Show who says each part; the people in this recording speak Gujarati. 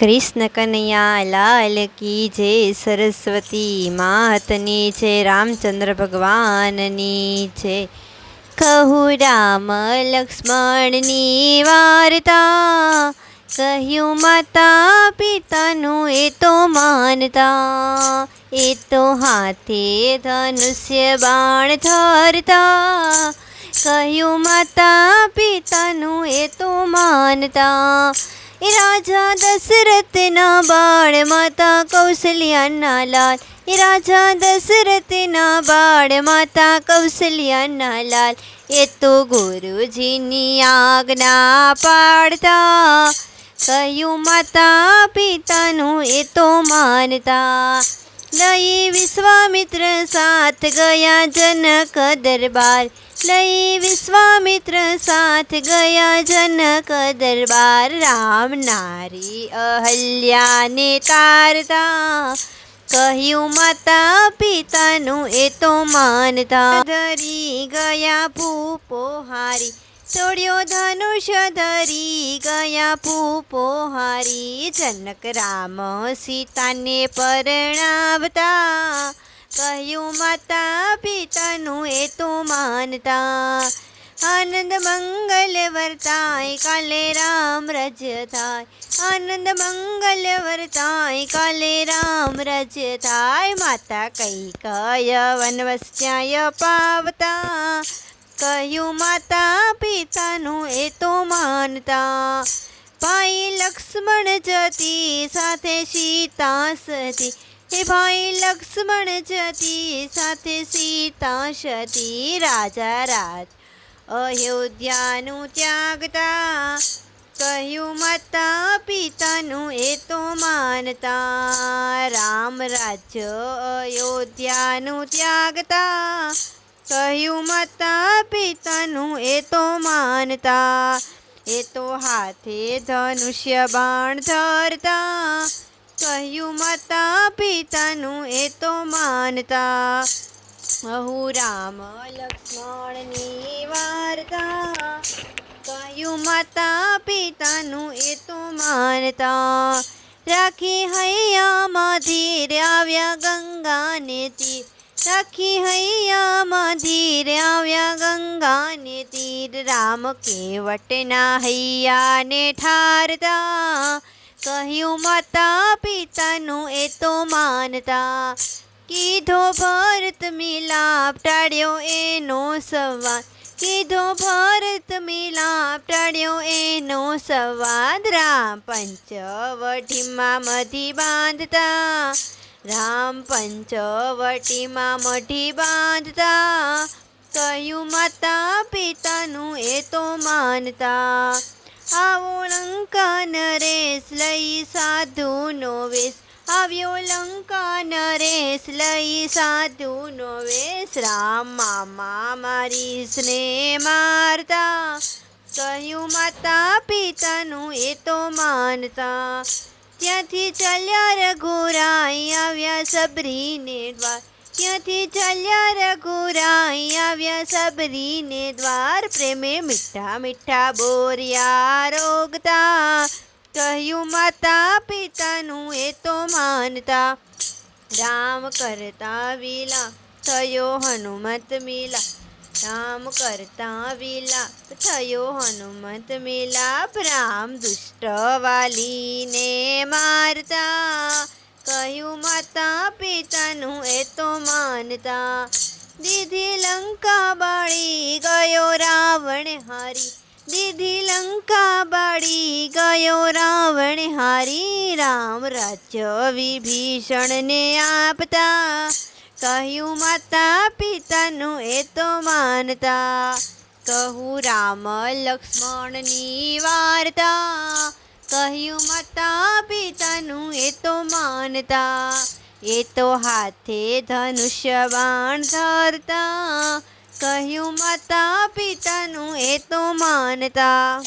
Speaker 1: કૃષ્ણ કનૈયા, લાલ કી જય સરસ્વતી માતની છે રામચંદ્ર ભગવાનની છે કહું રામ લક્ષ્મણની વાર્તા, કહ્યું માતા પિતાનું એ તો માનતા, એ તો હાથે ધનુષ્ય બાણ ધરતા. કહ્યું માતા પિતાનું એ તો માનતા એ રાજા દશરથના બાળ માતા કૌશલ્યાના લાલ. એ રાજા દશરથના બાળ માતા કૌશલ્યાના લાલ. એ તો ગુરુજીની આજ્ઞા પાડતા. કહ્યું માતા પિતાનું એ તો માનતા. લઈ વિશ્વામિત્ર સાથ ગયા જનક દરબાર. લઈ વિશ્વામિત્ર સાથ ગયા જનક દરબાર રામ નારી અહલ્યાને તારતા. કહ્યું, માતા પિતાનું એ તો માનતા. ધરી ગયા ભૂપો હારી તોડ્યો ધનુષ ધરી ગયા ભૂપો હારી જનક રામ સીતાને પરણાવતા. કહ્યું, માતા પિતાનું એ તો માનતા. આનંદ મંગલ વર્તાય, કાલે રામ રજ થાય. આનંદ મંગલ વર્તાય, કાલે રામ રજ થાય. માતા કઈ કય વનવસ્યાય પાવતા. કહ્યું, માતા પિતાનું એ તો માનતા. ભાઈ લક્ષ્મણ જતી, સાથે સીતા સતી. હે ભાઈ લક્ષ્મણ જતી સાથે સીતા સતી રાજા રાજ. અયોધ્યાનું ત્યાગતા કહ્યું માતા પિતાનું એ તો માનતા. રામ રાજ્ય અયોધ્યાનું ત્યાગતા કહ્યું માતા પિતાનું એ તો માનતા. એ તો હાથે ધનુષ્ય બાણ ધરતા કહ્યું, માતા પિતાનું એ તો માનતા. અહુ રામ લક્ષ્મણની વાર્તા. કહ્યું, માતા પિતાનું એ તો માનતા. રાખી હૈયામાં ધીરે આવ્યા ગંગાને તીર. રાખી હૈયામાં ધીરે આવ્યા ગંગાને તીર. રામ કેવટના હૈયાને ઠારતા. કહ્યું, માતા પિતાનું એ તો માનતા. કીધો, ભરત મિલાપ ટાળ્યો એનો સંવાદ. કીધો, ભરત મિલાપ ટાળ્યો એનો સંવાદ. રામ પંચવટીમાં મધી બાંધતા. રામ પંચવટીમાં મઢી બાંધતા. કહ્યું, માતા પિતાનું એ તો માનતા. આવો લંકા નરેશ લઈ સાધુનો વેશ. આવ્યો લંકા નરેશ લઈ સાધુનો વેશ. રામ મામા મારી સ્નેહ મારતા. કહ્યું, માતા પિતાનું એ તો માનતા. ત્યાંથી ચાલ્યા રઘુરાઈ આવ્યા સબરીને દ્વાર. ત્યાંથી ચાલ્યા રઘુરાઈ આવ્યા સબરીને દ્વાર પ્રેમે મીઠા મીઠા બોરિયા રોગતા. કહ્યું, માતા પિતાનું એ તો માનતા. રામ કરતા વિલા, થયો હનુમત મિલા. રામ કરતા વિલા, થયો હનુમત મિલાપ રામ દુષ્ટ વાલીને મારતા. કહ્યું, માતા પિતાનું એ તો માનતા. દીધી લંકા બાળી ગયો રાવણ હારી. દીધી લંકા બાળી ગયો રાવણ હારી. રામ રાજ્ય વિભીષણને આપતા. કહ્યું, માતા પિતાનું એ તો માનતા. કહું, રામ લક્ષ્મણની વાર્તા. કહ્યું, માતા પિતાનું એ તો માનતા, એ તો હાથે ધનુષ્ય બાણ ધરતા. કહ્યું, માતા પિતાનું એ તો માનતા.